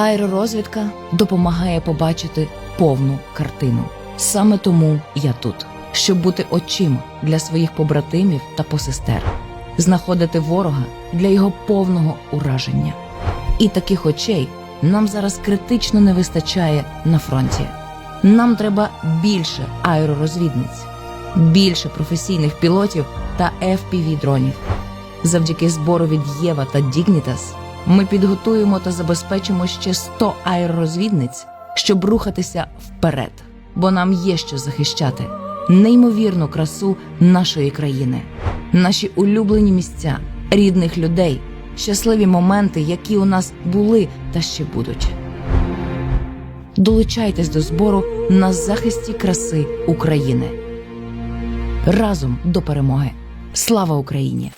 Аеророзвідка допомагає побачити повну картину. Саме тому я тут, щоб бути очима для своїх побратимів та посестер, знаходити ворога для його повного ураження. І таких очей нам зараз критично не вистачає на фронті. Нам треба більше аеророзвідниць, більше професійних пілотів та fpv дронів. Завдяки збору від Єва та Дігнітас ми підготуємо та забезпечимо ще 100 аеророзвідниць, щоб рухатися вперед, бо нам є що захищати неймовірну красу нашої країни, наші улюблені місця, рідних людей, щасливі моменти, які у нас були та ще будуть. Долучайтесь до збору на захисті краси України. Разом до перемоги. Слава Україні!